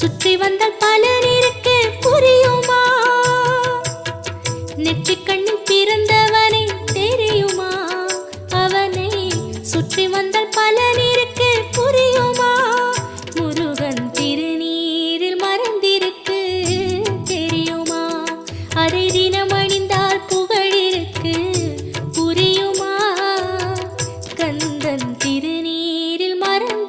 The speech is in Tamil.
சுற்றி வந்தால் பலரிற்கு புரியுமா? நெற்றி கண்ணில் பிறந்தவனை தெரியுமா? அவனை சுற்றி வந்தால் பலரின்